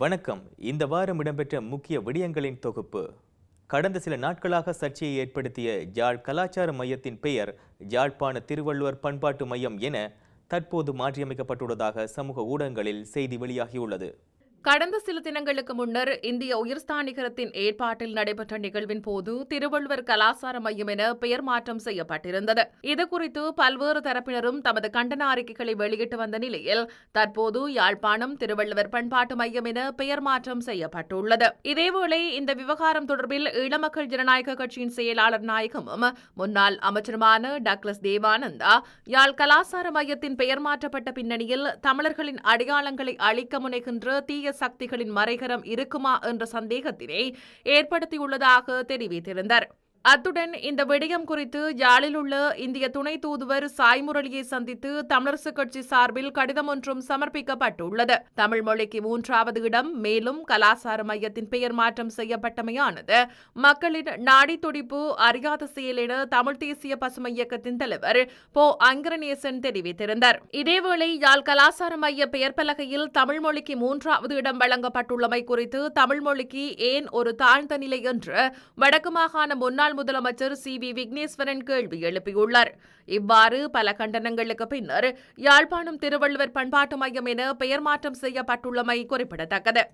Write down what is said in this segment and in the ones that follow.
வணக்கம். இந்த வாரம் இடம்பெற்ற முக்கிய விடயங்களின் தொகுப்பு. கடந்த சில நாட்களாக சர்ச்சையை ஏற்படுத்திய ஜாழ் கலாச்சார மையத்தின் பெயர் ஜாழ்ப்பாண திருவள்ளுவர் பண்பாட்டு மையம் என தற்போது மாற்றியமைக்கப்பட்டுள்ளதாக சமூக ஊடகங்களில் செய்தி வெளியாகியுள்ளது. கடந்த சில தினங்களுக்கு முன்னர் இந்திய உயர்ஸ்தானிகரத்தின் ஏற்பாட்டில் நடைபெற்ற நிகழ்வின் போது திருவள்ளுவர் கலாசார மையம் என பெயர் மாற்றம் செய்யப்பட்டிருந்தது. இதுகுறித்து பல்வேறு தரப்பினரும் தமது கண்டன அறிக்கைகளை வெளியிட்டு வந்த நிலையில் தற்போது யாழ்ப்பாணம் திருவள்ளுவர் பண்பாட்டு மையம் என பெயர் மாற்றம் செய்யப்பட்டுள்ளது. இதேவேளை இந்த விவகாரம் தொடர்பில் ஈழமக்கள் ஜனநாயக கட்சியின் செயலாளர் நாயகமும் முன்னாள் அமைச்சருமான டக்ளஸ் தேவானந்தா யாழ் கலாசார மையத்தின் பெயர் மாற்றப்பட்ட பின்னணியில் தமிழர்களின் அடையாளங்களை அழிக்க முனைகின்ற தீய சக்திகளின் மறைகரம் இருக்குமா என்ற சந்தேகத்தினை ஏற்படுத்தியுள்ளதாக தெரிவித்திருந்தார். அத்துடன் இந்த விடயம் குறித்து யாழில் உள்ள இந்திய துணை தூதுவர் சாய் முரளியை சந்தித்து தமிழரசுக் கட்சி சார்பில் கடிதம் ஒன்றும் சமர்ப்பிக்கப்பட்டுள்ளது. தமிழ் மொழிக்கு மூன்றாவது இடம் மேலும் கலாசார மையத்தின் பெயர் மாற்றம் செய்யப்பட்டமையானது. மக்களின் நாடி துடிப்பு அறியாத செயல் என தமிழ் தேசிய பசுமை இயக்கத்தின் தலைவர் போ. அங்கரநேசன் தெரிவித்திருந்தார். இதேவேளை யாழ் கலாசார மைய பெயர் பலகையில் தமிழ் மொழிக்கு மூன்றாவது இடம் வழங்கப்பட்டுள்ளமை குறித்து தமிழ் மொழிக்கு ஏன் ஒரு தாழ்ந்த நிலை என்று வடக்கு மாகாண முன்னாள் முதலமைச்சர் சி வி விக்னேஸ்வரன் கேள்வி எழுப்பியுள்ளார். இவ்வாறு பல கண்டனங்களுக்கு பின்னர் யாழ்ப்பாணம் திருவள்ளுவர் பண்பாட்டு மையம் என பெயர் மாற்றம் செய்யப்பட்டுள்ளமை குறிப்பிடத்தக்கது.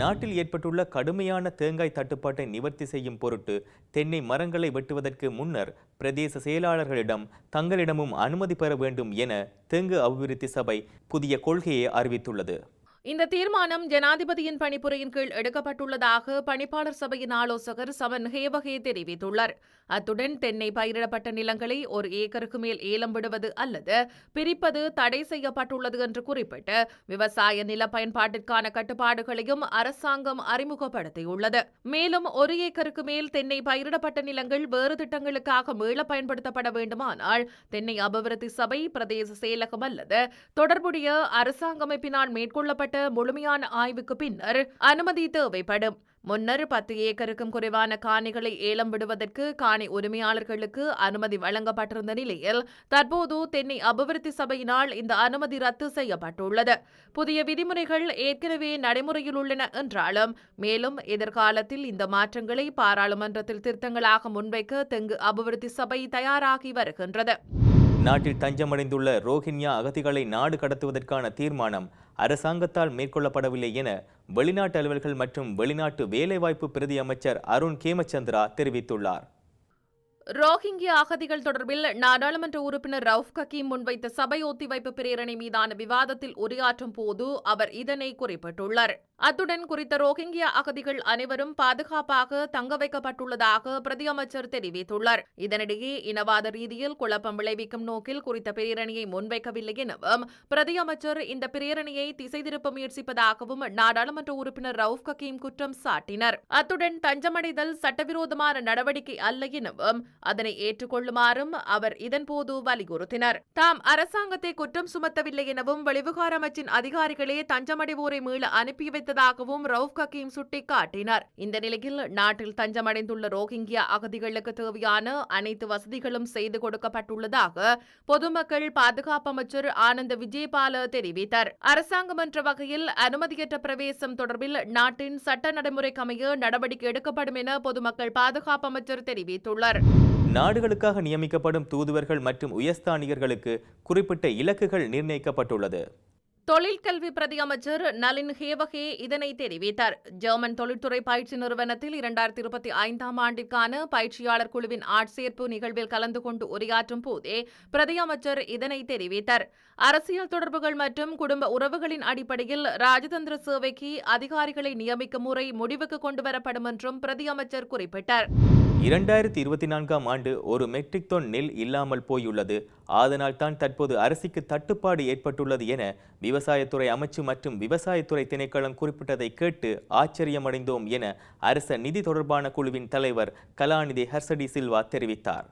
நாட்டில் ஏற்பட்டுள்ள கடுமையான தேங்காய் தட்டுப்பாட்டை நிவர்த்தி செய்யும் பொருட்டு தென்னை மரங்களை வெட்டுவதற்கு முன்னர் பிரதேச செயலாளர்களிடம் தங்களிடமும் அனுமதி பெற வேண்டும் என தெங்கு அபிவிருத்தி சபை புதிய கொள்கையை அறிவித்துள்ளது. இந்த தீர்மானம் ஜனாதிபதியின் பணிப்புரையின் கீழ் எடுக்கப்பட்டுள்ளதாக பணிப்பாளர் சபையின் ஆலோசகர் சமன் ஹேவகே தெரிவித்துள்ளார். அத்துடன் தென்னை பயிரிடப்பட்ட நிலங்களை ஒரு ஏக்கருக்கு மேல் ஏலம் விடுவது அல்லது பிரிப்பது தடை செய்யப்பட்டுள்ளது என்று குறிப்பிட்டு விவசாய நில பயன்பாட்டிற்கான கட்டுப்பாடுகளையும் அரசாங்கம் அறிமுகப்படுத்தியுள்ளது. மேலும் ஒரு ஏக்கருக்கு மேல் தென்னை பயிரிடப்பட்ட நிலங்கள் வேறு திட்டங்களுக்காக மீள பயன்படுத்தப்பட வேண்டுமானால் தென்னை அபிவிருத்தி சபை பிரதேச செயலகம் அல்லது தொடர்புடைய அரசாங்க அமைப்பினால் மேற்கொள்ளப்பட்ட முழுமையான ஆய்வுக்கு பின்னர் அனுமதி தேவைப்படும். முன்னர் பத்து ஏக்கருக்கும் குறைவான காணிகளை ஏலம் விடுவதற்கு காணி உரிமையாளர்களுக்கு அனுமதி வழங்கப்பட்டிருந்த நிலையில் தற்போது தென்னை அபிவிருத்தி சபையினால் இந்த அனுமதி ரத்து செய்யப்பட்டுள்ளது. புதிய விதிமுறைகள் ஏற்கனவே நடைமுறையில் உள்ளன என்றாலும் மேலும் எதிர்காலத்தில் இந்த மாற்றங்களை பாராளுமன்றத்தில் திருத்தங்களாக முன்வைக்க தெங்கு அபிவிருத்தி சபை தயாராகி வருகின்றது. நாட்டில் தஞ்சமடைந்துள்ள ரோஹின்யா அகதிகளை நாடு கடத்துவதற்கான தீர்மானம் அரசாங்கத்தால் மேற்கொள்ளப்படவில்லை என வெளிநாட்டு அலுவல்கள் மற்றும் வெளிநாட்டு வேலைவாய்ப்பு பிரதி அமைச்சர் அருண் கேமச்சந்திரா தெரிவித்துள்ளார். ரோஹிங்கியா அகதிகள் தொடர்பில் நாடாளுமன்ற உறுப்பினர் ரவுஃப் கக்கீம் முன்வைத்த சபை ஒத்திவைப்பு பிரேரணை மீதான விவாதத்தில் உரையாற்றும் போது அவர் இதனை குறிப்பிட்டுள்ளார். அத்துடன் குறித்த ரோஹிங்கியா அகதிகள் அனைவரும் பாதுகாப்பாக தங்க வைக்கப்பட்டுள்ளதாக பிரதியமைச்சர் தெரிவித்துள்ளார். இதனிடையே இனவாத ரீதியில் குழப்பம் விளைவிக்கும் நோக்கில் குறித்த பிரேரணியை முன்வைக்கவில்லை எனவும் பிரதியமைச்சர் இந்த பிரேரணையை திசை திருப்ப முயற்சிப்பதாகவும் நாடாளுமன்ற உறுப்பினர் ரவுஃப் கக்கீம் குற்றம் சாட்டினர். அத்துடன் தஞ்சமடைதல் சட்டவிரோதமான நடவடிக்கை அல்ல எனவும் அதனை ஏற்றுக்கொள்ளுமாறும் அவர் இதன்போது வலியுறுத்தினர். தாம் அரசாங்கத்தை குற்றம் சுமத்தவில்லை எனவும் வெளிவிகார அமைச்சின் அதிகாரிகளே தஞ்சமடைவோரை மீள அனுப்பி வைத்ததாகவும் ரவுப் ஹக்கீம் சுட்டிக்காட்டினார். இந்த நிலையில் நாட்டில் தஞ்சமடைந்துள்ள ரோஹிங்கியா அகதிகளுக்கு தேவையான அனைத்து வசதிகளும் செய்து கொடுக்கப்பட்டுள்ளதாக பொதுமக்கள் பாதுகாப்பு அமைச்சர் ஆனந்த விஜயபால தெரிவித்தார். அரசாங்கம் என்ற வகையில் அனுமதியற்ற பிரவேசம் தொடர்பில் நாட்டின் சட்ட நடைமுறைக்கமைய நடவடிக்கை எடுக்கப்படும் என பொதுமக்கள் பாதுகாப்பு அமைச்சர் தெரிவித்துள்ளார். நாடுகளுக்காக நியமிக்கப்படும் தூதுவர்கள் மற்றும் உயர்ஸ்தானிகர்களுக்கு குறிப்பிட்ட இலக்குகள் நிர்ணயிக்கப்பட்டுள்ளது. தொழிற்கல்வி பிரதி அமைச்சர் நலின் ஹேவகே இதனை தெரிவித்தார். ஜெர்மன் தொழில்துறை பயிற்சி நிறுவனத்தில் இரண்டாயிரத்தி இருபத்தி ஐந்தாம் ஆண்டிற்கான பயிற்சியாளர் குழுவின் ஆட்சேர்ப்பு நிகழ்வில் கலந்து கொண்டு உரையாற்றும் போதே பிரதி அமைச்சர் இதனை தெரிவித்தார். அரசியல் தொடர்புகள் மற்றும் குடும்ப உறவுகளின் அடிப்படையில் ராஜதந்திர சேவைக்கு அதிகாரிகளை நியமிக்கும் முறை முடிவுக்கு கொண்டுவரப்படும் என்றும் பிரதி அமைச்சர் குறிப்பிட்டார். இரண்டாயிரத்தி இருபத்தி நான்காம் ஆண்டு ஒரு மெட்ரிக் டன் நெல் இல்லாமல் போயுள்ளது. அதனால் தான் தற்போது அரிசிக்கு தட்டுப்பாடு ஏற்பட்டுள்ளது என விவசாயத்துறை அமைச்சு மற்றும் விவசாயத்துறை திணைக்களம் குறிப்பிட்டதை கேட்டு ஆச்சரியமடைந்தோம் என அரச நிதி தொடர்பான குழுவின் தலைவர் கலாநிதி ஹர்சடி சில்வா தெரிவித்தார்.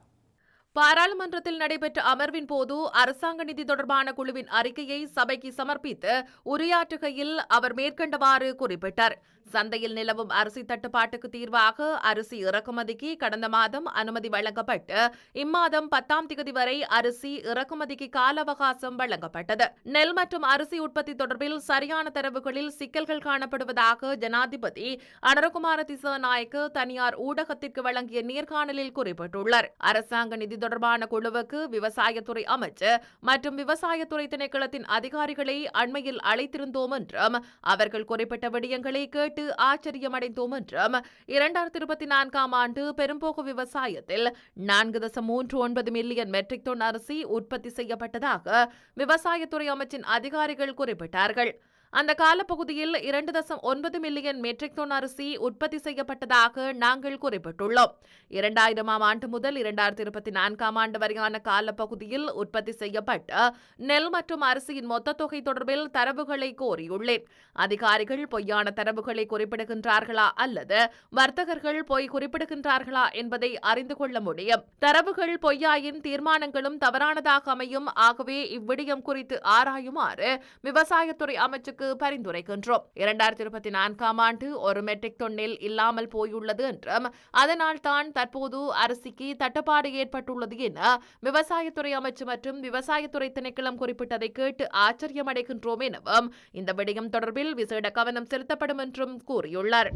பாராளுமன்றத்தில் நடைபெற்ற அமர்வின் போது அரசாங்க நிதி தொடர்பான குழுவின் அறிக்கையை சபைக்கு சமர்ப்பித்து உரையாற்றுகையில் அவர் மேற்கண்டவாறு குறிப்பிட்டார். சந்தையில் நிலவும் அரிசி தட்டுப்பாட்டுக்கு தீர்வாக அரிசி இறக்குமதிக்கு கடந்த மாதம் அனுமதி வழங்கப்பட்டு இம்மாதம் பத்தாம் தேதி வரை அரிசி இறக்குமதிக்கு கால அவகாசம் வழங்கப்பட்டது. நெல் மற்றும் அரிசி உற்பத்தி தொடர்பில் சரியான தரவுகளில் சிக்கல்கள் காணப்படுவதாக ஜனாதிபதி அனரகுமார திசாநாயக்கு தனியார் ஊடகத்திற்கு வழங்கிய நேர்காணலில் குறிப்பிட்டுள்ளார். அரசாங்க நிதி தொடர்பான குழுவுக்கு விவசாயத்துறை அமைச்சர் மற்றும் விவசாயத்துறை திணைக்களத்தின் அதிகாரிகளை அண்மையில் அழைத்திருந்தோம் என்றும் அவர்கள் குறிப்பிட்ட விடயங்களை கேட்டு ஆச்சரியமடைந்தோம் என்றும் இரண்டாயிரத்தி இருபத்தி நான்காம் ஆண்டு பெரும்போக்கு விவசாயத்தில் நான்கு தசம் மூன்று ஒன்பது மில்லியன் மெட்ரிக் டன் அரிசி உற்பத்தி செய்யப்பட்டதாக விவசாயத்துறை அமைச்சின் அதிகாரிகள் குறிப்பிட்டார்கள். அந்த காலப்பகுதியில் இரண்டு தசம் ஒன்பது மில்லியன் மெட்ரிக் டன் அரிசி உற்பத்தி செய்யப்பட்டதாக நாங்கள் குறிப்பிட்டுள்ளோம். இரண்டாயிரமாம் ஆண்டு முதல் இரண்டாயிரத்தி இருபத்தி நான்காம் ஆண்டு வரையான காலப்பகுதியில் உற்பத்தி செய்யப்பட்ட நெல் மற்றும் அரிசியின் மொத்த தொகை தொடர்பில் தரவுகளை கோரியுள்ளேன். அதிகாரிகள் பொய்யான தரவுகளை குறிப்பிடுகின்றார்களா அல்லது வர்த்தகர்கள் பொய் குறிப்பிடுகின்றார்களா என்பதை அறிந்து கொள்ள முடியும். தரவுகள் பொய்யாயின் தீர்மானங்களும் தவறானதாக அமையும். ஆகவே இவ்விடயம் குறித்து ஆராயுமாறு விவசாயத்துறை அமைச்சுக்கு பரிந்துரைக்கின்றோம் இரண்டாயிரத்தி இருபத்தி நான்காம் ஆண்டு ஒரு மெட்ரிக் டன் இல்லாமல் போயுள்ளது என்றும் அதனால் தான் தற்போது அரிசிக்கு தட்டுப்பாடு ஏற்பட்டுள்ளது என விவசாயத்துறை அமைச்சு மற்றும் விவசாயத்துறை திணைக்களம் குறிப்பிட்டதை கேட்டு ஆச்சரியமடைகின்றோம் எனவும் இந்த விடயம் தொடர்பில் விசேட கவனம் செலுத்தப்படும் என்றும் கூறியுள்ளார்.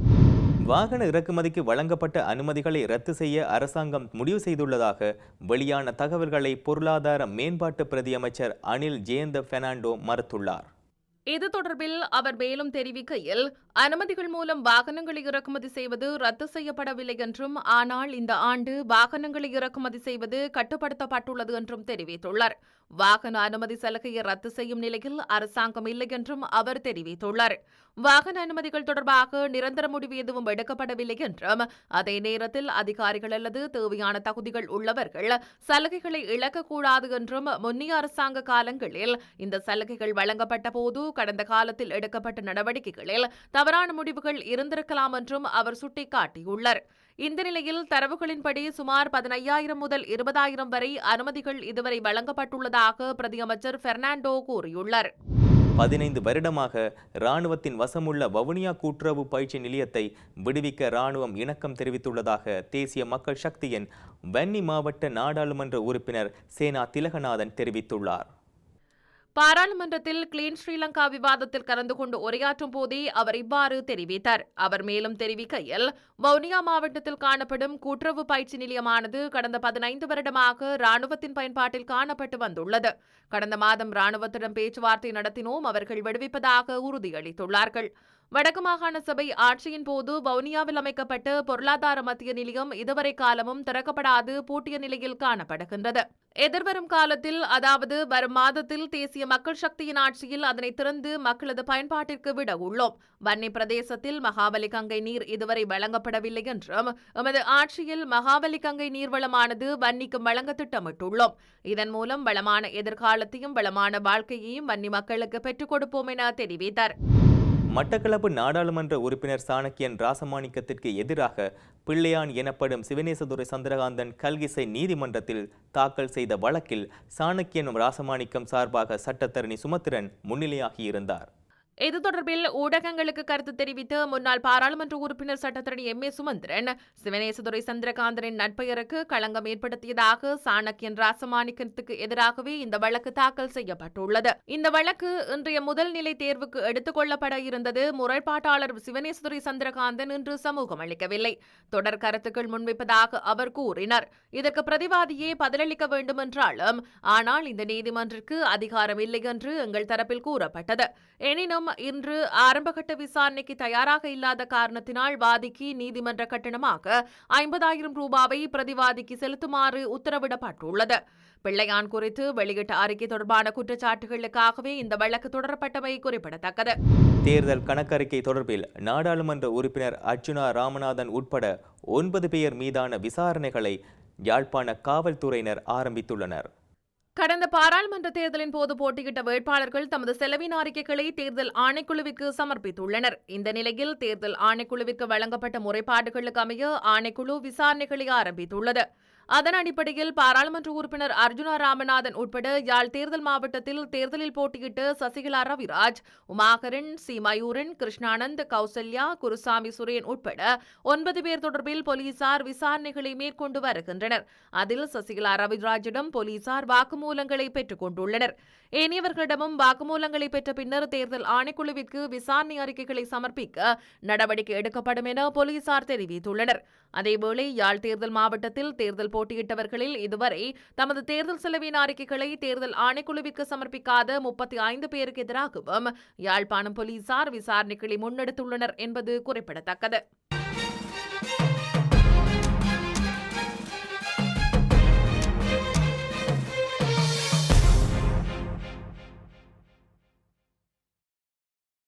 வாகன இறக்குமதிக்கு வழங்கப்பட்ட அனுமதிகளை ரத்து செய்ய அரசாங்கம் முடிவு செய்துள்ளதாக வெளியான தகவல்களை பொருளாதார மேம்பாட்டு பிரதியமைச்சர் அனில் ஜெயந்த பெர்னாண்டோ மறுத்துள்ளார். இது தொடர்பில் அவர் மேலும் தெரிவிக்கையில் அனுமதிகள் மூலம் வாகனங்களை இறக்குமதி செய்வது ரத்து செய்யப்படவில்லை என்றும் ஆனால் இந்த ஆண்டு வாகனங்களை இறக்குமதி செய்வது கட்டுப்படுத்தப்பட்டுள்ளது என்றும் தெரிவித்துள்ளார். வாகன அனுமதி சலுகையை ரத்து செய்யும் நிலையில் அரசாங்கம் இல்லை என்றும் அவர் தெரிவித்துள்ளார். வாகன அனுமதிகள் தொடர்பாக நிரந்தர முடிவு எதுவும் எடுக்கப்படவில்லை என்றும் அதே நேரத்தில் அதிகாரிகள் அல்லது தேவையான தகுதிகள் உள்ளவர்கள் சலுகைகளை இழக்கக்கூடாது என்றும் முன்னிய அரசாங்க காலங்களில் இந்த சலுகைகள் வழங்கப்பட்ட போது கடந்த காலத்தில் எடுக்கப்பட்ட நடவடிக்கைகளில் தவறான முடிவுகள் இருந்திருக்கலாம் என்றும் அவர் சுட்டிக்காட்டியுள்ளார். இந்த நிலையில் தரவுகளின்படி சுமார் பதினையாயிரம் முதல் இருபதாயிரம் வரை அனுமதிகள் இதுவரை வழங்கப்பட்டுள்ளதாக பிரதியமைச்சர் பெர்னாண்டோ கூறியுள்ளார். பதினைந்து வருடமாக இராணுவத்தின் வசமுள்ள வவுனியா கூட்டுறவு பயிற்சி நிலையத்தை விடுவிக்க இராணுவம் இணக்கம் தெரிவித்துள்ளதாக தேசிய மக்கள் சக்தியின் வன்னி மாவட்ட நாடாளுமன்ற உறுப்பினர் சேனா திலகநாதன் தெரிவித்துள்ளார். பாராளுமன்றத்தில் கிளீன் ஸ்ரீலங்கா விவாதத்தில் கலந்து கொண்டு உரையாற்றும் போதே அவர் இவ்வாறு தெரிவித்தார். அவர் மேலும் தெரிவிக்கையில் வவுனியா மாவட்டத்தில் காணப்படும் கூட்டுறவு பயிற்சி நிலையமானது கடந்த பதினைந்து வருடமாக ராணுவத்தின் பயன்பாட்டில் காணப்பட்டு வந்துள்ளது. கடந்த மாதம் ராணுவத்திடம் பேச்சுவார்த்தை நடத்தினோம். அவர்கள் விடுவிப்பதாக உறுதியளித்துள்ளார்கள். வடக்கு மாகாண சபை ஆட்சியின் போது வவுனியாவில் அமைக்கப்பட்ட பொருளாதார மத்திய நிலையம் இதுவரை காலமும் திறக்கப்படாது பூட்டிய நிலையில் காணப்படுகின்றது. எதிர்வரும் காலத்தில் அதாவது வரும் மாதத்தில் தேசிய மக்கள் சக்தியின் ஆட்சியில் அதனை திறந்து மக்களது பயன்பாட்டிற்கு விட உள்ளோம். வன்னி பிரதேசத்தில் மகாபலி கங்கை நீர் இதுவரை வழங்கப்படவில்லை என்றும் எமது ஆட்சியில் மகாபலி கங்கை நீர்வளமானது வன்னிக்கும் வழங்க திட்டமிட்டுள்ளோம். இதன் மூலம் வளமான எதிர்காலத்தையும் வளமான வாழ்க்கையையும் வன்னி மக்களுக்கு பெற்றுக் கொடுப்போம் என தெரிவித்தார். மட்டக்களப்பு நாடாளுமன்ற உறுப்பினர் சாணக்கியன் ராசமாணிக்கத்திற்கு எதிராக பிள்ளையான் எனப்படும் சிவனேசதுரை சந்திரகாந்தன் கல்கிசை நீதிமன்றத்தில் தாக்கல் செய்த வழக்கில் சாணக்கியனும் ராசமாணிக்கம் சார்பாக சட்டத்தரணி சுமத்திரன் முன்னிலையாகியிருந்தார் இது தொடர்பில் ஊடகங்களுக்கு கருத்து தெரிவித்த முன்னாள் பாராளுமன்ற உறுப்பினர் சட்டத்தரணி எம் ஏ சுமந்திரன் சிவனேசதுரை சந்திரகாந்தனின் நட்பெயருக்கு களங்கம் ஏற்படுத்தியதாக சாணக்கியன் ராசமாணிக்கத்துக்கு எதிராகவே இந்த வழக்கு தாக்கல் செய்யப்பட்டுள்ளது. இந்த வழக்கு இன்றைய முதல் நிலை தேர்வுக்கு எடுத்துக் கொள்ளப்பட இருந்தது முறைப்பாட்டாளர் சிவனேசதுரை சந்திரகாந்தன் இன்று சமூகம் அளிக்கவில்லை. தொடர் கருத்துக்கள் முன்வைப்பதாக அவர் கூறினார். இதற்கு பிரதிவாதியே பதிலளிக்க வேண்டும் என்றாலும் ஆனால் இந்த நீதிமன்றிற்கு அதிகாரம் இல்லை என்று எங்கள் தரப்பில் கூறப்பட்டது. எனினும் இன்று ஆரம்பகட்ட விசாரணைக்கு தயாராக இல்லாத காரணத்தினால் வாதிக்கு நீதிமன்ற கட்டணமாக ஐம்பதாயிரம் ரூபாவை பிரதிவாதிக்கு செலுத்துமாறு உத்தரவிடப்பட்டுள்ளது. பிள்ளையான் குறித்து வெளியிட்ட அறிக்கை தொடர்பான குற்றச்சாட்டுகளுக்காகவே இந்த வழக்கு தொடரப்பட்டமை குறிப்பிடத்தக்கது. தேர்தல் கணக்கறிக்கை தொடர்பில் நாடாளுமன்ற உறுப்பினர் அர்ச்சுனா ராமநாதன் உட்பட ஒன்பது பேர் மீதான விசாரணைகளை யாழ்ப்பாண காவல்துறையினர் ஆரம்பித்துள்ளனர். கடந்த பாராளுமன்ற தேர்தலின் போது போட்டியிட்ட வேட்பாளர்கள் தமது செலவின அறிக்கைகளை தேர்தல் ஆணைக்குழுவிற்கு சமர்ப்பித்துள்ளனர். இந்த நிலையில் தேர்தல் ஆணைக்குழுவிற்கு வழங்கப்பட்ட முறைப்பாடுகளுக்கு அமைய ஆணைக்குழு விசாரணைகளை ஆரம்பித்துள்ளது. அதன் அடிப்படையில் பாராளுமன்ற உறுப்பினர் அர்ஜுனா ராமநாதன் உட்பட யாழ் தேர்தல் மாவட்டத்தில் தேர்தலில் போட்டியிட்டு சசிகலா ரவிராஜ் உமாகரன் சீமாயூரன் கிருஷ்ணானந்த் கௌசல்யா குருசாமி சுரேன் உட்பட ஒன்பது பேர் தொடர்பில் போலீசார் விசாரணைகளை மேற்கொண்டு வருகின்றனர். அதில் சசிகலா ரவிராஜிடம் போலீசார் வாக்குமூலங்களை பெற்றுக் கொண்டுள்ளனர். ஏனையவர்களிடமும் வாக்குமூலங்களை பெற்ற பின்னர் தேர்தல் ஆணைக்குழுவிற்கு விசாரணை அறிக்கைகளை சமர்ப்பிக்க நடவடிக்கை எடுக்கப்படும் என போலீசார் தெரிவித்துள்ளனர். அதேவேளை யாழ் தேர்தல் மாவட்டத்தில் தேர்தல் போட்டியிட்டவர்களில் இதுவரை தமது தேர்தல் செலவின் அறிக்கைகளை தேர்தல் ஆணைக்குழுவிற்கு சமர்ப்பிக்காத முப்பத்தி ஐந்து பேருக்கு எதிராகவும் யாழ்ப்பாணம் போலீசார் விசாரணைகளை முன்னெடுத்துள்ளனர் என்பது குறிப்பிடத்தக்கது.